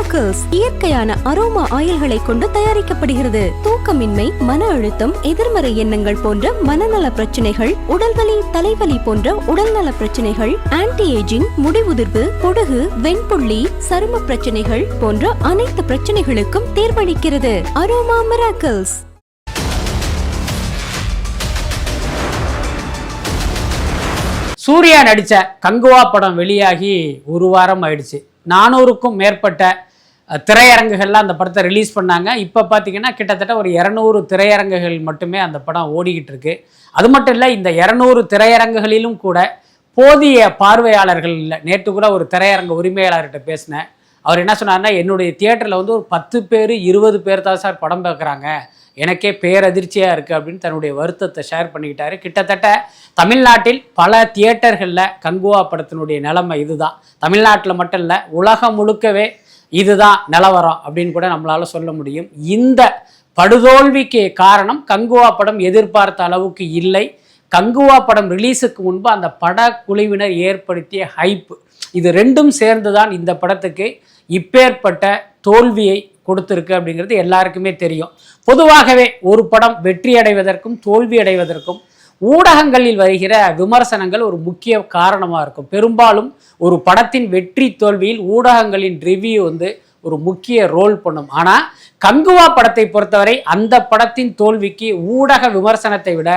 Miracles இயற்கையான aroma ஆயில்களை கொண்டு தயாரிக்கப்படுகிறது. தூக்கமின்மை மன அழுத்தம் எதிர்மறை எண்ணங்கள் போன்ற மனநல பிரச்சனைகள் உடல்வலி தலைவலி போன்ற உடல்நல பிரச்சனைகள் ஆன்டி ஏஜிங் முடிவுதிர்வு பொடுகு வெண்புள்ளி சரும பிரச்சனைகள் போன்ற அனைத்து பிரச்சனைகளுக்கும் தீர்வளிக்கிறது. அரோமா மிராக்கிள்ஸ் சூர்யா நடித்த கங்குவா படம் வெளியாகி ஒரு வாரம் ஆயிடுச்சு. நானூறுக்கும் மேற்பட்ட திரையரங்குகளில் அந்த படத்தை ரிலீஸ் பண்ணாங்க. இப்போ பார்த்தீங்கன்னா கிட்டத்தட்ட ஒரு இரநூறு திரையரங்குகள் மட்டுமே அந்த படம் ஓடிக்கிட்டு இருக்கு. அது மட்டும் இல்லை இந்த இரநூறு திரையரங்குகளிலும் கூட போதிய பார்வையாளர்கள் இல்லை. நேற்று கூட ஒரு திரையரங்கு உரிமையாளர்கிட்ட பேசினேன். அவர் என்ன சொன்னார்னா என்னுடைய தியேட்டரில் வந்து ஒரு பத்து பேர் இருபது பேர் தான் சார் படம் பார்க்குறாங்க. எனக்கே பேரதிர்ச்சியாக இருக்குது அப்படின்னு தன்னுடைய வருத்தத்தை ஷேர் பண்ணிக்கிட்டாரு. கிட்டத்தட்ட தமிழ்நாட்டில் பல தியேட்டர்களில் கங்குவா படத்தினுடைய நிலைமை இதுதான். தமிழ்நாட்டில் மட்டும் இல்லை உலகம் முழுக்கவே இதுதான் நிலவரம் அப்படின்னு கூட நம்மளால் சொல்ல முடியும். இந்த படுதோல்விக்கு காரணம் கங்குவா படம் எதிர்பார்த்த அளவுக்கு இல்லை. கங்குவா படம் ரிலீஸுக்கு முன்பு அந்த படக்குழுவினர் ஏற்படுத்திய ஹைப் இது ரெண்டும் சேர்ந்து தான் இந்த படத்துக்கு இப்பேற்பட்ட தோல்வியை கொடுத்துருக்கு அப்படிங்கிறது எல்லாருக்குமே தெரியும். பொதுவாகவே ஒரு படம் வெற்றி அடைவதற்கும் தோல்வி அடைவதற்கும் ஊடகங்களில் வருகிற விமர்சனங்கள் ஒரு முக்கிய காரணமாக இருக்கும். பெரும்பாலும் ஒரு படத்தின் வெற்றி தோல்வியில் ஊடகங்களின் ரிவ்யூ வந்து ஒரு முக்கிய ரோல் பண்ணும். ஆனால் கங்குவா படத்தை பொறுத்தவரை அந்த படத்தின் தோல்விக்கு ஊடக விமர்சனத்தை விட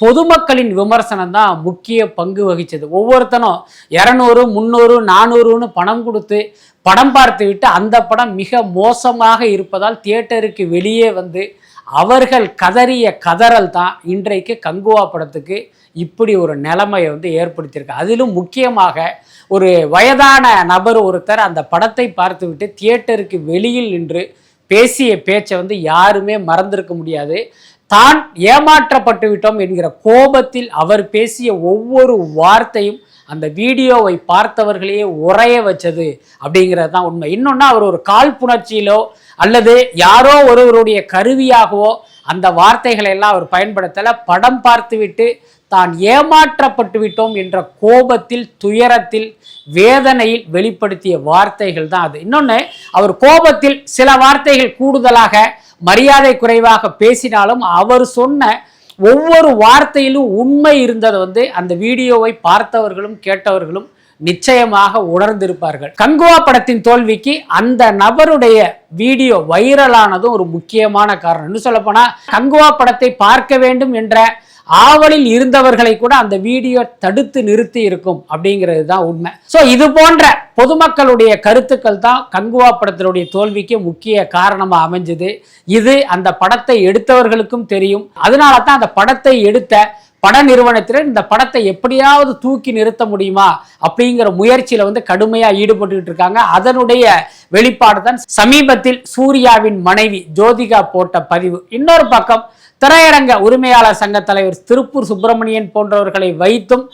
பொதுமக்களின் விமர்சனம் தான் முக்கிய பங்கு வகித்தது ஒவ்வொருத்தனும் இரநூறு முந்நூறு நானூறுன்னு பணம் கொடுத்து படம் பார்த்து விட்டு அந்த படம் மிக மோசமாக இருப்பதால் தியேட்டருக்கு வெளியே வந்து அவர்கள் கதறிய கதறல் தான் இன்றைக்கு கங்குவா படத்துக்கு இப்படி ஒரு நிலைமையை வந்து ஏற்படுத்தியிருக்கு. அதிலும் முக்கியமாக ஒரு வயதான நபர் ஒருத்தர் அந்த படத்தை பார்த்துவிட்டு தியேட்டருக்கு வெளியில் நின்று பேசிய பேச்சை வந்து யாருமே மறந்திருக்க முடியாது. தான் ஏமாற்றப்பட்டு விட்டோம் என்கிற கோபத்தில் அவர் பேசிய ஒவ்வொரு வார்த்தையும் அந்த வீடியோவை பார்த்தவர்களையே உரைய வச்சது அப்படிங்கிறது தான் உண்மை. இன்னொன்று அவர் ஒரு காழ்ப்புணர்ச்சியிலோ அல்லது யாரோ ஒருவருடைய கருவியாகவோ அந்த வார்த்தைகளை எல்லாம் அவர் பயன்படுத்தலை. படம் பார்த்துவிட்டு தான் ஏமாற்றப்பட்டு விட்டோம் என்ற கோபத்தில் துயரத்தில் வேதனையில் வெளிப்படுத்திய வார்த்தைகள் தான் அது. இன்னொன்று அவர் கோபத்தில் சில வார்த்தைகள் கூடுதலாக மரியாதை குறைவாக பேசினாலும் அவர் சொன்ன ஒவ்வொரு வார்த்தையிலும் உண்மை இருந்தது வந்து அந்த வீடியோவை பார்த்தவர்களும் கேட்டவர்களும் நிச்சயமாக உணர்ந்திருப்பார்கள். கங்குவா படத்தின் தோல்விக்கு அந்த நபருடைய வீடியோ வைரலானதும் ஒரு முக்கியமான காரணம். இன்னும் சொல்லப்போனா கங்குவா படத்தை பார்க்க வேண்டும் என்ற ஆவலில் இருந்தவர்களை கூட அந்த வீடியோ தடுத்து நிறுத்தி இருக்கும் அப்படிங்கிறது தான் உண்மை. ஸோ இது போன்ற பொதுமக்களுடைய கருத்துக்கள் தான் கங்குவா படத்தினுடைய தோல்விக்கு முக்கிய காரணமாக அமைஞ்சது. இது அந்த படத்தை எடுத்தவர்களுக்கும் தெரியும். அதனால தான் அந்த படத்தை எடுத்த பட நிறுவனத்தில் இந்த படத்தை எப்படியாவது தூக்கி நிறுத்த முடியுமா அப்படிங்கிற முயற்சியில் வந்து கடுமையாக ஈடுபட்டுக்கிட்டு இருக்காங்க. அதனுடைய வெளிப்பாடு தான் சமீபத்தில் சூர்யாவின் மனைவி ஜோதிகா போட்ட பதிவு. இன்னொரு பக்கம் திரையரங்க உரிமையாளர் சங்க தலைவர் திருப்பூர் சுப்பிரமணியன் போன்றவர்களை வைத்தும்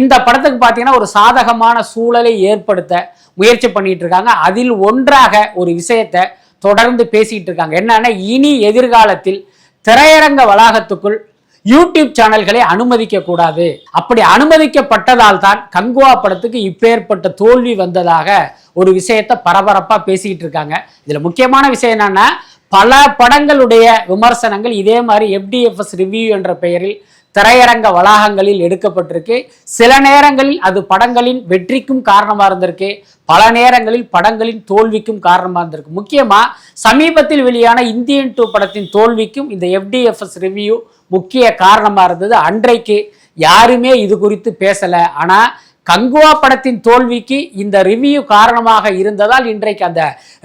இந்த படத்துக்கு பார்த்தீங்கன்னா ஒரு சாதகமான சூழலை ஏற்படுத்த முயற்சி பண்ணிட்டு இருக்காங்க. அதில் ஒன்றாக ஒரு விஷயத்தை தொடர்ந்து பேசிக்கிட்டு இருக்காங்க. என்னன்னா இனி எதிர்காலத்தில் திரையரங்க வளாகத்துக்குள் யூடியூப் சேனல்களை அனுமதிக்க கூடாது அப்படி அனுமதிக்கப்பட்டதால் தான் கங்குவா படத்துக்கு இப்பேற்பட்ட தோல்வி வந்ததாக ஒரு விஷயத்தை பரபரப்பா பேசிக்கிட்டு இருக்காங்க. இதுல முக்கியமான விஷயம் என்னன்னா பல படங்களுடைய விமர்சனங்கள் இதே மாதிரி எஃப்டிஎஃப்எஸ் ரிவ்யூ என்ற பெயரில் திரையரங்க வளாகங்களில் எடுக்கப்பட்டிருக்கு. சில நேரங்களில் அது படங்களின் வெற்றிக்கும் காரணமாக இருந்திருக்கு. பல நேரங்களில் படங்களின் தோல்விக்கும் காரணமாக இருந்திருக்கு. முக்கியமாக சமீபத்தில் வெளியான இந்தியன் டூ படத்தின் தோல்விக்கும் இந்த எஃப்டிஎஃப்எஸ் ரிவ்யூ முக்கிய காரணமாக இருந்தது அன்றைக்கு. யாருமே இது குறித்து பேசலை. ஆனால் கங்குவா படத்தின் தோல்விக்கு இந்த ரிவ்யூ காரணமாக இருந்ததால் இன்றைக்கு அந்த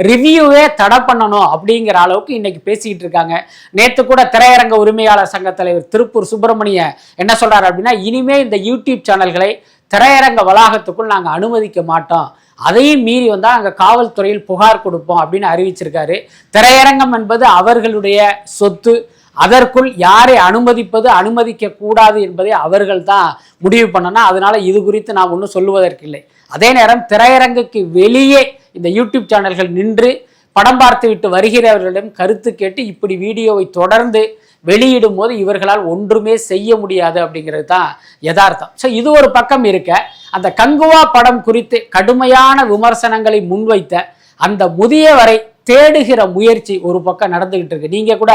ரிவ்யூவே தடை பண்ணணும் அப்படிங்கிற அளவுக்கு இன்னைக்கு பேசிக்கிட்டு இருக்காங்க. நேற்று கூட திரையரங்க உரிமையாளர் சங்க தலைவர் திருப்பூர் சுப்பிரமணிய என்ன சொல்றாரு அப்படின்னா இனிமே இந்த யூடியூப் சேனல்களை திரையரங்க வளாகத்துக்குள் நாங்கள் அனுமதிக்க மாட்டோம். அதையும் மீறி வந்தால் அங்கே காவல்துறையில் புகார் கொடுப்போம் அப்படின்னு அறிவிச்சிருக்காரு. திரையரங்கம் என்பது அவர்களுடைய சொத்து அதற்குள் யாரை அனுமதிப்பது அனுமதிக்க கூடாது என்பதை அவர்கள் தான் முடிவு பண்ணணும் அதனால இது குறித்து நான் ஒன்றும் சொல்லுவதற்கில்லை. அதே நேரம் திரையரங்குக்கு வெளியே இந்த யூடியூப் சேனல்கள் நின்று படம் பார்த்துவிட்டு வருகிறவர்களிடம் கருத்து கேட்டு இப்படி வீடியோவை தொடர்ந்து வெளியிடும் போது இவர்களால் ஒன்றுமே செய்ய முடியாது அப்படிங்கிறது தான் யதார்த்தம். ஸோ இது ஒரு பக்கம் இருக்க அந்த கங்குவா படம் குறித்து கடுமையான விமர்சனங்களை முன்வைத்த அந்த முதியவரை தேடுகிற முயற்சி ஒரு பக்கம் நடந்துகிட்டு இருக்கு. நீங்க கூட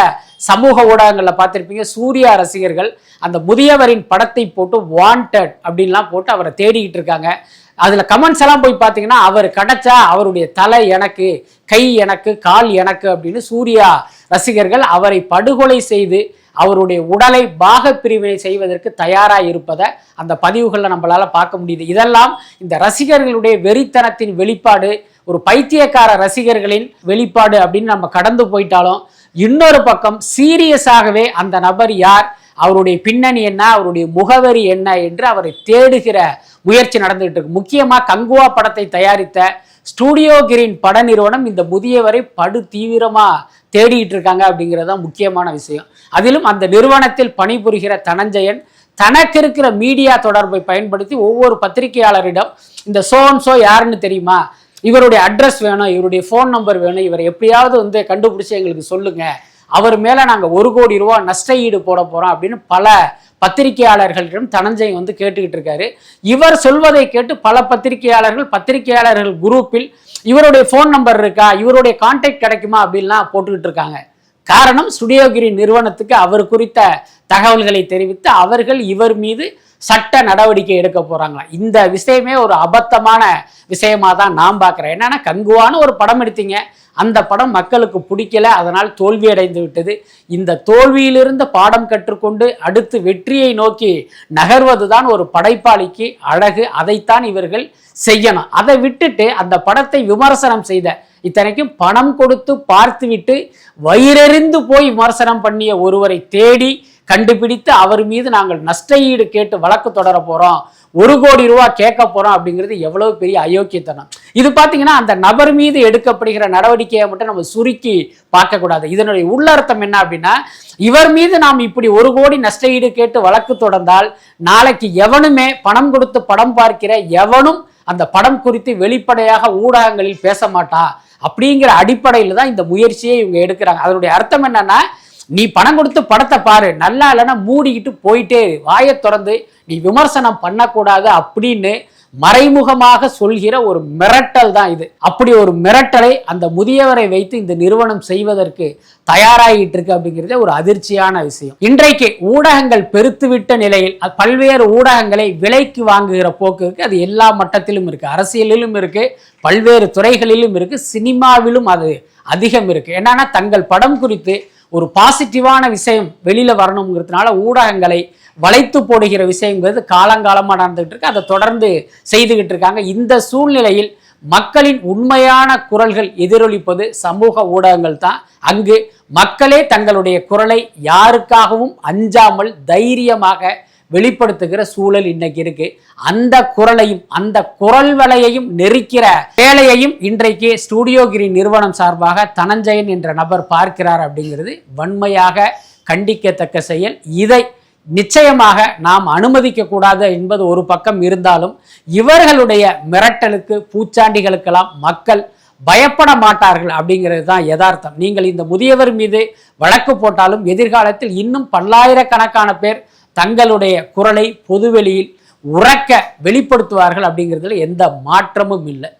சமூக ஊடகங்களில் பார்த்துருப்பீங்க சூர்யா ரசிகர்கள் அந்த முதியவரின் படத்தை போட்டு வாண்டட் அப்படின்லாம் போட்டு அவரை தேடிக்கிட்டு இருக்காங்க. அதுல கமெண்ட்ஸ் எல்லாம் போய் பார்த்தீங்கன்னா அவர் கிடைச்சா அவருடைய தலை எனக்கு கை எனக்கு கால் எனக்கு அப்படின்னு சூர்யா ரசிகர்கள் அவரை படுகொலை செய்து அவருடைய உடலை பாக பிரிவினை செய்வதற்கு தயாராக இருப்பதை அந்த பதிவுகளில் நம்மளால் பார்க்க முடியுது. இதெல்லாம் இந்த ரசிகர்களுடைய வெறித்தனத்தின் வெளிப்பாடு ஒரு பைத்தியக்கார ரசிகர்களின் வெளிப்பாடு அப்படின்னு நம்ம கடந்து போயிட்டாலும் இன்னொரு பக்கம் சீரியஸாகவே அந்த நபர் யார் அவருடைய பின்னணி என்ன அவருடைய முகவரி என்ன என்று அவரை தேடுகிற முயற்சி நடந்துகிட்டு இருக்கு. முக்கியமாக கங்குவா படத்தை தயாரித்த ஸ்டூடியோ கிரீன் பட நிறுவனம் இந்த முதியவரை படு தீவிரமாக தேடிட்டு இருக்காங்க அப்படிங்கிறது தான் முக்கியமான விஷயம். அதிலும் அந்த நிறுவனத்தில் பணிபுரிகிற தனஞ்சயன் தனக்கு இருக்கிற மீடியா தொடர்பை பயன்படுத்தி ஒவ்வொரு பத்திரிகையாளரிடம் இந்த சோன் சோ யாருன்னு தெரியுமா? இவருடைய அட்ரஸ் வேணும் இவருடைய ஃபோன் நம்பர் வேணும் இவரை எப்படியாவது வந்து கண்டுபிடிச்சி எங்களுக்கு சொல்லுங்க. அவர் மேலே நாங்கள் ஒரு கோடி ரூபா நஷ்ட ஈடு போட போகிறோம் அப்படின்னு பல பத்திரிகையாளர்களிடம் தனஞ்சய் வந்து கேட்டுக்கிட்டு இருக்காரு. இவர் சொல்வதை கேட்டு பல பத்திரிகையாளர்கள் பத்திரிகையாளர்கள் குரூப்பில் இவருடைய ஃபோன் நம்பர் இருக்கா இவருடைய கான்டாக்ட் கிடைக்குமா அப்படின்லாம் போட்டுக்கிட்டு இருக்காங்க. காரணம் ஸ்டுடியோகிரி நிறுவனத்துக்கு அவர் குறித்த தகவல்களை தெரிவித்து அவர்கள் இவர் மீது சட்ட நடவடிக்கை எடுக்க போறாங்களா இந்த விஷயமே ஒரு அபத்தமான விஷயமா தான் நான் பார்க்குறேன். என்னன்னா கங்குவான ஒரு படம் எடுத்தீங்க. அந்த படம் மக்களுக்கு பிடிக்கல. அதனால் தோல்வி அடைந்து விட்டது. இந்த தோல்வியிலிருந்து பாடம் கற்றுக்கொண்டு அடுத்து வெற்றியை நோக்கி நகர்வதுதான் ஒரு படைப்பாளிக்கு அழகு. அதைத்தான் இவர்கள் செய்யணும். அதை விட்டுட்டு அந்த படத்தை விமர்சனம் செய்த இத்தனைக்கும் பணம் கொடுத்து பார்த்துவிட்டு வயிறெறிந்து போய் விமர்சனம் பண்ணிய ஒருவரை தேடி கண்டுபிடித்து அவர் மீது நாங்கள் நஷ்ட ஈடு கேட்டு வழக்கு தொடர போறோம். ஒரு கோடி ரூபா கேட்க போறோம் அப்படிங்கிறது எவ்வளவு பெரிய அயோக்கியத்தனம். இது பார்த்தீங்கன்னா அந்த நபர் மீது எடுக்கப்படுகிற நடவடிக்கையை மட்டும் நம்ம சுருக்கி பார்க்கக்கூடாது. இதனுடைய உள்ளர்த்தம் என்ன அப்படின்னா இவர் மீது நாம் இப்படி ஒரு கோடி நஷ்ட ஈடு கேட்டு வழக்கு தொடர்ந்தால் நாளைக்கு எவனுமே பணம் கொடுத்து படம் பார்க்கிற எவனும் அந்த படம் குறித்து வெளிப்படையாக ஊடகங்களில் பேச மாட்டான் அப்படிங்கிற அடிப்படையில் தான் இந்த முயற்சியை இவங்க எடுக்கிறாங்க. அதனுடைய அர்த்தம் என்னன்னா நீ பணம் கொடுத்து படத்தை பாரு. நல்லா இல்லைன்னா மூடிக்கிட்டு போயிட்டே வாயை திறந்து நீ விமர்சனம் பண்ணக்கூடாது அப்படின்னு மறைமுகமாக சொல்கிற ஒரு மிரட்டல் தான் இது. அப்படி ஒரு மிரட்டலை அந்த முதியவரை வைத்து இந்த நிறுவனம் செய்வதற்கு தயாராகிட்டு இருக்கு அப்படிங்கிறதே ஒரு அதிர்ச்சியான விஷயம். இன்றைக்கு ஊடகங்கள் பெருத்துவிட்ட நிலையில் பல்வேறு ஊடகங்களை விலைக்கு வாங்குகிற போக்கு இருக்கு. அது எல்லா மட்டத்திலும் இருக்கு. அரசியலிலும் இருக்கு. பல்வேறு துறைகளிலும் இருக்கு. சினிமாவிலும் அது அதிகம் இருக்கு. என்னன்னா தங்கள் படம் குறித்து ஒரு பாசிட்டிவான விஷயம் வெளியில் வரணுங்கிறதுனால ஊடகங்களை வளைத்து போடுகிற விஷயங்கிறது காலங்காலமாக நடந்துகிட்டு இருக்கு. அதை தொடர்ந்து செய்துகிட்டு இருக்காங்க. இந்த சூழ்நிலையில் மக்களின் உண்மையான குரல்கள் எதிரொலிப்பது சமூக ஊடகங்கள் தான். அங்கு மக்களே தங்களுடைய குரலை யாருக்காகவும் அஞ்சாமல் தைரியமாக வெளிப்படுத்துகிற சூழல் இன்னைக்கு இருக்கு. அந்த குரலையும் அந்த குரல் வலையையும் நெரிக்கிற வேலையையும் இன்றைக்கு ஸ்டூடியோகிரி நிறுவனம் சார்பாக தனஞ்சயன் என்ற நபர் பார்க்கிறார் அப்படிங்கிறது வன்மையாக கண்டிக்கத்தக்க செயல். இதை நிச்சயமாக நாம் அனுமதிக்க கூடாது என்பது ஒரு பக்கம் இருந்தாலும் இவர்களுடைய மிரட்டலுக்கு பூச்சாண்டிகளுக்கெல்லாம் மக்கள் பயப்பட மாட்டார்கள் அப்படிங்கிறது தான் யதார்த்தம். நீங்கள் இந்த முதியவர் மீது வழக்கு போட்டாலும் எதிர்காலத்தில் இன்னும் பல்லாயிரக்கணக்கான பேர் தங்களுடைய குரலை பொதுவெளியில் உறக்க வெளிப்படுத்துவார்கள் அப்படிங்கிறதுல எந்த மாற்றமும் இல்லை.